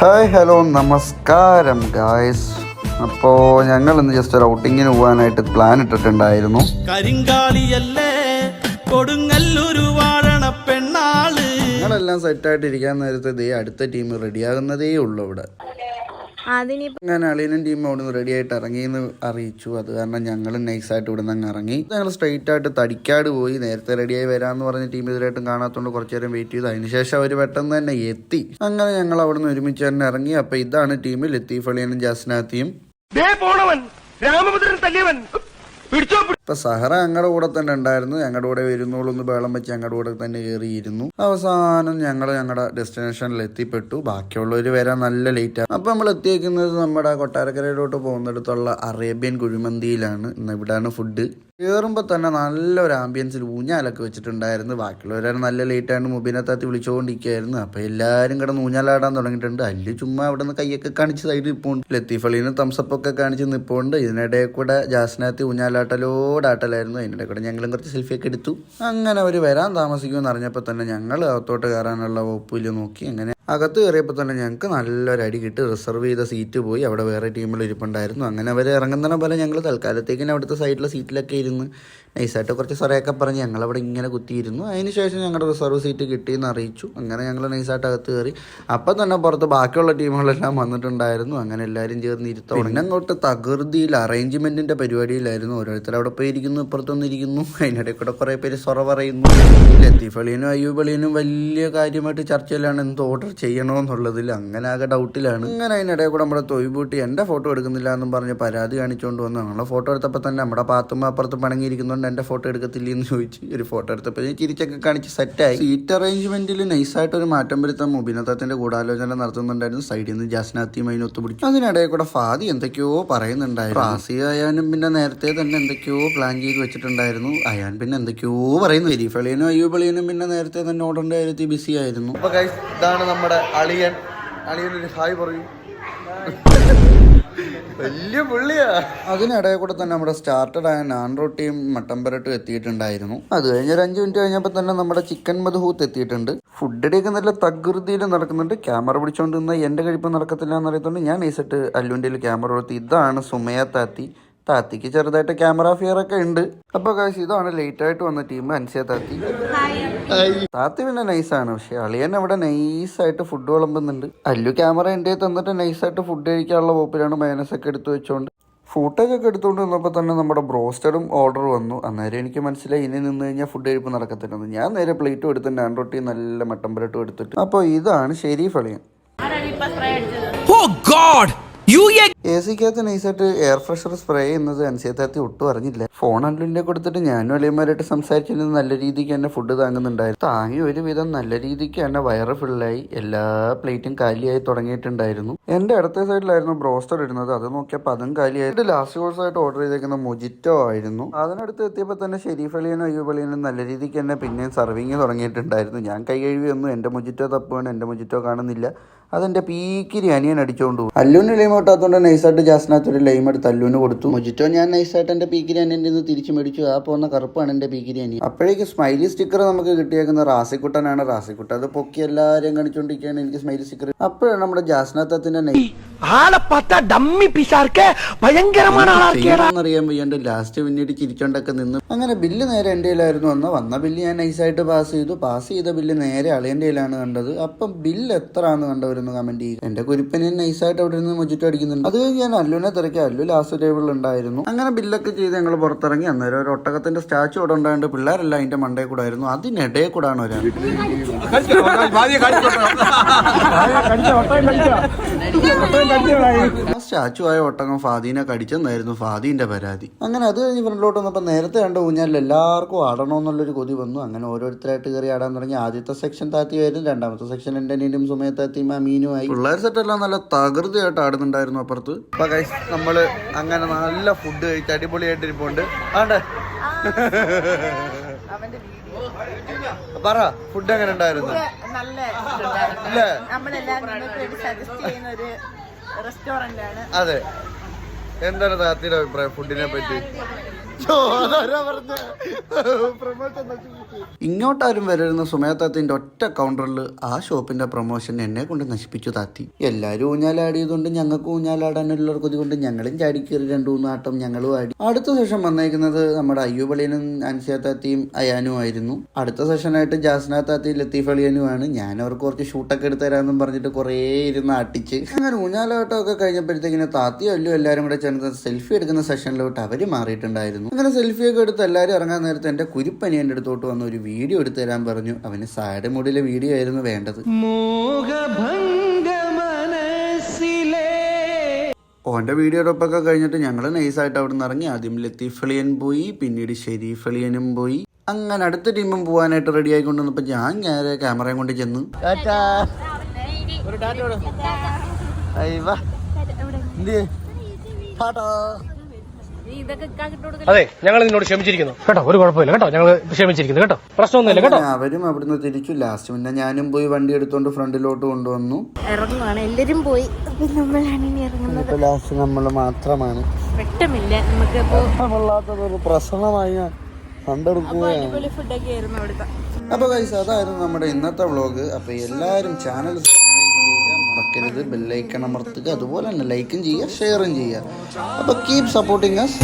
Hi hello നമസ്കാരം guys അപ്പോ ഞങ്ങൾ ഇന്ന് ജസ്റ്റ് ഒരു ഔട്ടിങ്ങിന് പോകാനായിട്ട് പ്ലാൻ ഇട്ടിട്ടുണ്ടായിരുന്നു. കരിങ്കാലിയല്ലേ? കൊടുങ്ങല്ലൊരു വാഴണ പെണ്ണാൾ. ഞങ്ങളെല്ലാം സെറ്റായിട്ട് ഇരിക്കാൻ നേരത്തെ ദേ അടുത്ത ടീം റെഡിയാകുന്നതേ ഉള്ളൂ ഇവിടെ. അതിനിപ്പോ ഞാൻ അളിയനും ടീം അവിടെ നിന്ന് റെഡി ആയിട്ട് ഇറങ്ങി എന്ന് അറിയിച്ചു. അത് കാരണം ഞങ്ങൾ നൈസായിട്ട് ഇവിടെ നിന്ന് ഇറങ്ങി. ഞങ്ങൾ സ്ട്രെയിറ്റ് ആയിട്ട് തടിക്കാട് പോയി. നേരത്തെ റെഡിയായി വരാന്ന് പറഞ്ഞ ടീം ഇതിലായിട്ടും കാണാത്തോണ്ട് കുറച്ചു നേരം വെയിറ്റ് ചെയ്തു. അതിനുശേഷം അവർ പെട്ടെന്ന് തന്നെ എത്തി. അങ്ങനെ ഞങ്ങൾ അവിടെ നിന്ന് ഒരുമിച്ച് തന്നെ ഇറങ്ങി. അപ്പൊ ഇതാണ് ടീമിൽ ലത്തീഫ് അളിയനും ജാസ്നാത്തിയും. ദേ പോണവൻ. രാമഭദ്രൻ തല്ലിയവൻ. ഇപ്പൊ സഹറ ഞങ്ങളുടെ കൂടെ തന്നെ ഉണ്ടായിരുന്നു. ഞങ്ങളുടെ കൂടെ വരുന്നോളൊന്ന് ബേളം വെച്ച് ഞങ്ങളുടെ കൂടെ തന്നെ കയറിയിരുന്നു അവസാനം ഞങ്ങൾ ഞങ്ങളുടെ ഡെസ്റ്റിനേഷനിൽ എത്തിപ്പെട്ടു. ബാക്കിയുള്ളവർ വരാൻ നല്ല ലേറ്റ് ആണ് അപ്പൊ നമ്മൾ എത്തിയേക്കുന്നത് നമ്മുടെ കൊട്ടാരക്കരയിലോട്ട് പോകുന്നിടത്തുള്ള അറേബ്യൻ കുഴിമന്തിയിലാണ്. ഇന്ന് ഇവിടെയാണ് ഫുഡ് കയറുമ്പോൾ തന്നെ നല്ലൊരു ആംബിയൻസിൽ ഊഞ്ഞാലൊക്കെ വെച്ചിട്ടുണ്ടായിരുന്നു. ബാക്കിയുള്ളവരാണ് നല്ല ലേറ്റായിട്ട് ആയിട്ട് താത്തി വിളിച്ചുകൊണ്ടിരിക്കുകയായിരുന്നു അപ്പോൾ എല്ലാവരും കിടന്ന് ഊഞ്ഞാലാടാൻ തുടങ്ങിയിട്ടുണ്ട്. അല്ലു ചുമ്മാ അവിടെ നിന്ന് കൈയൊക്കെ കാണിച്ച് സൈഡിൽ നിൽപ്പുണ്ട് ലത്തീഫ് തംസപ്പൊക്കെ കാണിച്ച് നിൽപ്പുണ്ട് ഇതിനിടയിൽ കൂടെ ജാസ്നാത്തി ഊഞ്ഞാലാട്ടലോടാട്ടലായിരുന്നു. അതിനിടെ കൂടെ ഞങ്ങളും കുറച്ച് സെൽഫിയൊക്കെ എടുത്തു. അങ്ങനെ അവർ വരാൻ താമസിക്കുമെന്ന് അറിഞ്ഞപ്പോൾ തന്നെ ഞങ്ങൾ അകത്തോട്ട് കയറാനുള്ള വകുപ്പിൽ നോക്കി. അങ്ങനെ അകത്ത് കയറിയപ്പോൾ തന്നെ ഞങ്ങൾക്ക് നല്ലൊരു അടി കിട്ടി. റിസർവ് ചെയ്ത സീറ്റ് പോയി. അവിടെ വേറെ ടീമിൽ ഇരിപ്പുണ്ടായിരുന്നു. അങ്ങനെ അവർ ഇറങ്ങുന്ന പോലെ ഞങ്ങൾ തൽക്കാലത്തേക്കിന് അവിടുത്തെ സൈഡിലെ സീറ്റിലൊക്കെ ഇരുന്ന് നൈസായിട്ട് കുറച്ച് സ്വരയൊക്കെ പറഞ്ഞ് ഞങ്ങൾ അവിടെ ഇങ്ങനെ കുത്തിയിരുന്നു. അതിന് ശേഷം ഞങ്ങളുടെ റിസർവ് സീറ്റ് കിട്ടിയെന്ന് അറിയിച്ചു. അങ്ങനെ ഞങ്ങൾ നൈസായിട്ട് അകത്ത് കയറി. അപ്പം തന്നെ പുറത്ത് ബാക്കിയുള്ള ടീമുകളെല്ലാം വന്നിട്ടുണ്ടായിരുന്നു. അങ്ങനെ എല്ലാവരും ചേർന്ന് ഇരുത്തോ പിന്നെ അങ്ങോട്ട് തകൃതിയിൽ അറേഞ്ച്മെന്റിന്റെ പരിപാടിയിലായിരുന്നു. ഓരോരുത്തർ അവിടെ പോയി ഇരിക്കുന്നു. ഇപ്പുറത്തൊന്നിരിക്കുന്നു അതിനിടയിൽ കൂടെ കുറേ പേര് സൊറ പറയുന്നു. ലത്തീഫ് അളിയനും അയ്യൂബ് അളിയനും വലിയ കാര്യമായിട്ട് ചർച്ചയിലാണ്. എന്തോ ഓർഡർ ചെയ്യണമെന്നുള്ളതിൽ അങ്ങനെ ആകെ ഡൗട്ടിലാണ് അങ്ങനെ അതിനിടയിൽ കൂടെ നമ്മുടെ തൊയ്ബൂട്ടി എന്റെ ഫോട്ടോ എടുക്കുന്നില്ല എന്നും പറഞ്ഞ് പരാതി കാണിച്ചുകൊണ്ട് വന്നു നമ്മളെ ഫോട്ടോ എടുത്തപ്പോൾ തന്നെ നമ്മുടെ പാത്തുമ്മ അപ്പുറത്ത് പണങ്ങിയിരിക്കുന്നുണ്ട് എന്റെ ഫോട്ടോ എടുക്കത്തില്ല എന്ന് ചോദിച്ച് ഒരു ഫോട്ടോ എടുത്തപ്പോൾ ഞാൻ ചിരിച്ചൊക്കെ കാണിച്ച് സെറ്റായി സീറ്റ് അറേഞ്ച്മെന്റിൽ നൈസായിട്ട് ഒരു മാറ്റം വരുത്താൻ മുബിനത്തത്തിന്റെ ഗൂഢാലോചന നടത്തുന്നുണ്ടായിരുന്നു. സൈഡിൽ നിന്ന് ജാസ്നാത്തിയും അതിന് ഒത്തുപിടിച്ചു. അതിനിടയിൽ കൂടെ ഫാദി എന്തൊക്കെയോ പറയുന്നുണ്ടായിരുന്നു. ഫാസി അയാനും പിന്നെ നേരത്തെ തന്നെ എന്തൊക്കെയോ പ്ലാൻ ചെയ്ത് വെച്ചിട്ടുണ്ടായിരുന്നു. അയാൻ പിന്നെ എന്തൊക്കെയോ പറയുന്നു. എരിഫളിയനും അയ്യൂബളിയനും പിന്നെ നേരത്തെ തന്നെ ഓടേണ്ട കാര്യത്തിൽ ബിസി ആയിരുന്നു. അപ്പൊ ഇതാണ് നമ്മുടെ അളിയൻ. ഒരു ഹായ് പറയൂ. വലിയ പുള്ളിയാ. അതിനിടയിൽ കൂടെ തന്നെ നമ്മുടെ സ്റ്റാർട്ടഡ് ആയ നാൻ റൊട്ടിയും മട്ടൻ പരട്ടും എത്തിയിട്ടുണ്ടായിരുന്നു. അത് കഴിഞ്ഞ ഒരു അഞ്ച് മിനിറ്റ് കഴിഞ്ഞപ്പോൾ തന്നെ നമ്മുടെ ചിക്കൻ മധുഹൂത്ത് എത്തിയിട്ടുണ്ട്. ഫുഡിടെയൊക്കെ നല്ല തകൃതിയിൽ നടക്കുന്നുണ്ട്. ക്യാമറ പിടിച്ചുകൊണ്ട് നിന്ന എന്റെ കഴിപ്പ് നടക്കത്തില്ല എന്നറിയത്തോണ്ട് ഞാൻ ഞാൻ സെറ്റ് ക്യാമറ കൊടുത്ത് ഇതാണ് സുമയ താത്തി. താത്തിക്ക് ചെറുതായിട്ട് ക്യാമറ ഫിയർ ഒക്കെ ഉണ്ട്. അപ്പൊ കാശ് ഇതാണ് ലേറ്റ് ആയിട്ട് വന്ന ടീം അൻസിയ താത്തി. താത്തി പിന്നെ നൈസാണ് പക്ഷെ അളിയൻ അവിടെ നൈസായിട്ട് ഫുഡ് വിളമ്പുന്നുണ്ട്. അല്ലു ക്യാമറ എന്റെ തന്നിട്ട് നൈസായിട്ട് ഫുഡ് കഴിക്കാനുള്ള വോപ്പിലാണ് മൈനസ് ഒക്കെ എടുത്തു വെച്ചോണ്ട്. ഫുട്ടേജ് ഒക്കെ എടുത്തുകൊണ്ട് നിന്നപ്പോൾ തന്നെ നമ്മുടെ ബ്രോസ്റ്ററും ഓർഡർ വന്നു. അന്നേരം എനിക്ക് മനസ്സിലായി ഇനി നിന്ന് കഴിഞ്ഞാൽ ഫുഡ് കഴിപ്പ് നടക്കത്തില്ലെന്ന്. ഞാൻ നേരെ പ്ലേറ്റും എടുത്ത് നാൻ റൊട്ടി നല്ല മട്ടമ്പരട്ടും എടുത്തിട്ട്. അപ്പോൾ ഇതാണ് ഷെരീഫ് അളിയൻ. ഓ ഗോഡ് യു എ സിക്കകത്ത് നൈസായിട്ട് എയർ ഫ്രഷർ സ്പ്രേ ചെയ്യുന്നത് അനുസരിച്ച് ഒട്ടും അറിഞ്ഞില്ല. ഫോൺ അല്ലിന്റെ കൊടുത്തിട്ട് ഞാനും അളിയന്മാരായിട്ട് സംസാരിച്ചിരുന്നത് നല്ല രീതിക്ക് തന്നെ ഫുഡ് താങ്ങുന്നുണ്ടായിരുന്നു. താങ്ങി ഒരുവിധം നല്ല രീതിക്ക് തന്നെ വയറ് ഫുള്ളായി എല്ലാ പ്ലേറ്റും കാലിയായി തുടങ്ങിയിട്ടുണ്ടായിരുന്നു. എന്റെ അടുത്ത സൈഡിലായിരുന്നു ബ്രോസ്റ്റർ ഇടുന്നത്. അത് നോക്കിയപ്പോൾ അതും കാലിയായിട്ട് ലാസ്റ്റ് കോഴ്സ് ആയിട്ട് ഓർഡർ ചെയ്തേക്കുന്ന മൊജിറ്റോ ആയിരുന്നു. അതിനടുത്ത് എത്തിയപ്പോൾ തന്നെ ഷെരീഫ് അളിയനും അയ്യൂബ് അളിയനും നല്ല രീതിക്ക് തന്നെ പിന്നെയും സർവിങ് തുടങ്ങിയിട്ടുണ്ടായിരുന്നു. ഞാൻ കൈ കഴുകി വന്നു. എന്റെ മൊജിറ്റോ തപ്പുകയാണ് എന്റെ മൊജിറ്റോ കാണുന്നില്ല. അതെന്റെ പീക്കിരി അനിയൻ അടിച്ചോണ്ട് പോകും അല്ലുവിന് ലൈം കിട്ടാത്തോണ്ട് നൈസായിട്ട് ജാസ്നാത്ത് ഒരു ലൈം എടുത്ത് അല്ലുവിന് കൊടുത്തു. മുജിറ്റോ ഞാൻ നൈസായിട്ട് എന്റെ പീക്കിരി അനിയന്റെ നിന്ന് തിരിച്ചു മേടിച്ചു. ആ പോകുന്ന കറുപ്പാണ് എന്റെ പീക്കിരി അനിയൻ. അപ്പോഴേക്ക് സ്മൈലി സ്റ്റിക്കർ നമുക്ക് കിട്ടിയേക്കുന്ന റാസിക്കുട്ടനാണ്. റാസിക്കുട്ടൻ അത് പൊക്കി എല്ലാവരെയും കാണിച്ചുകൊണ്ടിരിക്കുകയാണ് എനിക്ക് സ്മൈലി സ്റ്റിക്കർ. അപ്പോഴാണ് നമ്മുടെ ജാസ്നാത്തത്തിന്റെ നൈ അറിയാൻ വയ്യാണ്ട് ലാസ്റ്റ് പിന്നീട് ചിരിച്ചോണ്ടൊക്കെ നിന്ന്. അങ്ങനെ ബില്ല് നേരെ എന്റെ കയ്യിലായിരുന്നു. വന്ന വന്ന ബില്ല് ഞാൻ നൈസായിട്ട് പാസ് ചെയ്തു. പാസ് ചെയ്ത ബില്ല് നേരെ അളിയന്റെ കയ്യിലാണ് കണ്ടത്. അപ്പം ബില്ല് എത്ര ആണെന്ന് കണ്ടവരൊന്ന് കമന്റ് ചെയ്യുക. എന്റെ കുരിപ്പനെ നൈസായിട്ട് അവിടെ നിന്ന് മുജിറ്റ് അടിക്കുന്നുണ്ട്. അത് കഴിഞ്ഞ് ഞാൻ അല്ലുവിനെ തിരക്കി. അല്ലു ലാസ്റ്റ് ടേബിളിൽ ഉണ്ടായിരുന്നു. അങ്ങനെ ബില്ലൊക്കെ ചെയ്ത് ഞങ്ങൾ പുറത്തിറങ്ങി. അന്നേരം ഒരു ഒട്ടകത്തിന്റെ സ്റ്റാച്ചു അവിടെ ഉണ്ടായിട്ട് പിള്ളേരെല്ലാം അതിന്റെ മണ്ടേ കൂടെ ആയിരുന്നു. അതിനിടയിൽ കൂടെ ആണ് ഒരാൾ സ്റ്റാച്ചു ആയ ഒട്ടകം ഫാദീനെ കടിച്ചെന്നായിരുന്നു ഫാദീന്റെ പരാതി. അങ്ങനെ അത് കഴിഞ്ഞ് ഫ്രണ്ടിലോട്ട് വന്നപ്പോൾ നേരത്തെ കണ്ട ഊഞ്ഞാലിൽ എല്ലാവർക്കും ആടണമെന്നുള്ളൊരു കൊതി വന്നു. അങ്ങനെ ഓരോരുത്തരായിട്ട് കയറി ആടാൻ തുടങ്ങി. ആദ്യത്തെ സെക്ഷൻ താത്തിയായിരുന്നു രണ്ടാമത്തെ സെക്ഷൻ എന്റെ അനിയനും സുമയത്താത്തിയും അമീനും ആയി പിള്ളേർ സെറ്റെല്ലാം നല്ല തകൃതിയായിട്ട് ആടുന്നുണ്ടായിരുന്നു അപ്പുറത്ത്. അപ്പോൾ guys, നമ്മൾ അങ്ങനെ നല്ല ഫുഡ് കഴിച്ച് അടിപൊളിയായിട്ട് ഇരിപ്പുണ്ട്. ആണ്ടേ? പറ ഫുഡ് എങ്ങനെ ഉണ്ടായിരുന്നു? നല്ല റെസ്റ്റോറന്റ് അതെ. എന്താണ് താത്തിയുടെ അഭിപ്രായം ഫുഡിനെ പറ്റി? ചോദന പറഞ്ഞ? പ്രമോഷൻ ഇങ്ങോട്ടാരും വരരുന്ന സുമേത്താത്തിന്റെ ഒറ്റ കൗണ്ടറിൽ ആ ഷോപ്പിന്റെ പ്രൊമോഷൻ എന്നെ കൊണ്ട് നശിപ്പിച്ചു താത്തി. എല്ലാവരും ഊഞ്ഞാലാടിയതുകൊണ്ട് ഞങ്ങൾക്ക് ഊഞ്ഞാലാടാനുള്ള കൊതി കൊണ്ട് ഞങ്ങളും ചാടിക്കേറി രണ്ടു മൂന്നാട്ടം ഞങ്ങളും ആടി. അടുത്ത സെഷൻ വന്നേക്കുന്നത് നമ്മുടെ അയ്യൂബളിയനും അൻസിയ അയാനും ആയിരുന്നു. അടുത്ത സെഷനായിട്ട് ജാസ്ന താത്തിയും ലത്തീഫ് അളിയനുമാണ് ഞാൻ അവർക്ക് കുറച്ച് ഷൂട്ടൊക്കെ എടുത്തു തരാമെന്നും പറഞ്ഞിട്ട് കുറേ ഇരുന്ന് ആട്ടിച്ച്. അങ്ങനെ ഊഞ്ഞാലാട്ടം ഒക്കെ കഴിഞ്ഞപ്പോഴത്തേക്കിന് താത്തി അല്ലു എല്ലാവരും കൂടെ ചേർന്ന് സെൽഫി എടുക്കുന്ന സെഷനിലോട്ട് അവർ മാറിയിട്ടുണ്ടായിരുന്നു. അങ്ങനെ സെൽഫി ഒക്കെ എടുത്ത് എല്ലാവരും ഇറങ്ങാൻ നേരത്തെ എന്റെ കുരിപ്പനി എന്റെ അടുത്തോട്ട് വന്ന്. ഒരു വീഡിയോ എടുത്തു തരാൻ പറഞ്ഞു. അവന് സാഡ് മൂഡിലെ വീഡിയോ ആയിരുന്നു വേണ്ടത്. ഓന്റെ വീഡിയോടൊപ്പൊക്കെ കഴിഞ്ഞിട്ട് ഞങ്ങൾ നൈസായിട്ട് അവിടെ നിന്ന് ഇറങ്ങി. ആദ്യം ലത്തീഫ് അളിയൻ പോയി പിന്നീട് ഷെരീഫ് അളിയനും പോയി. അങ്ങനെ അടുത്ത ടീമും പോകാനായിട്ട് റെഡി ആയിക്കൊണ്ട് വന്നപ്പോൾ ഞാൻ നേരെ ക്യാമറയും കൊണ്ട് ചെന്ന്. അതെ ഞങ്ങൾ നിന്നോട് ക്ഷമിച്ചിരിക്കുന്നു. കേട്ടോ ഒരു കുഴപ്പമില്ല കേട്ടോ ഞങ്ങൾ ക്ഷമിച്ചിരിക്കുന്നു കേട്ടോ. പ്രശ്നമൊന്നുമില്ല കേട്ടോ. അവരും അവിടുന്ന് തിരിച്ചു ലാസ്റ്റ് പിന്നെ ഞാനും പോയി വണ്ടി എടുത്തോണ്ട് ഫ്രണ്ടിലോട്ട് കൊണ്ടുവന്നു. ഇറങ്ങുവാണ്. എല്ലാരും പോയി. നമ്മളാണ് ഇനി ഇറങ്ങുന്നത്. ലാസ്റ്റ് നമ്മൾ മാത്രമാണ്. വെട്ടമില്ല നമുക്ക് പ്രശ്നമായി ഞാൻ കണ്ടെടുക്കുകയാണ്. അപ്പൊ അതായിരുന്നു നമ്മുടെ ഇന്നത്തെ വ്ളോഗ് അപ്പൊ എല്ലാരും ചാനൽ മറക്കരുത് ബെല്ലൈക്കൺ അമർത്തുക. അതുപോലെ തന്നെ ലൈക്കും ചെയ്യുക ഷെയറും ചെയ്യുക. അപ്പോൾ കീപ് സപ്പോർട്ടിങ് അസ്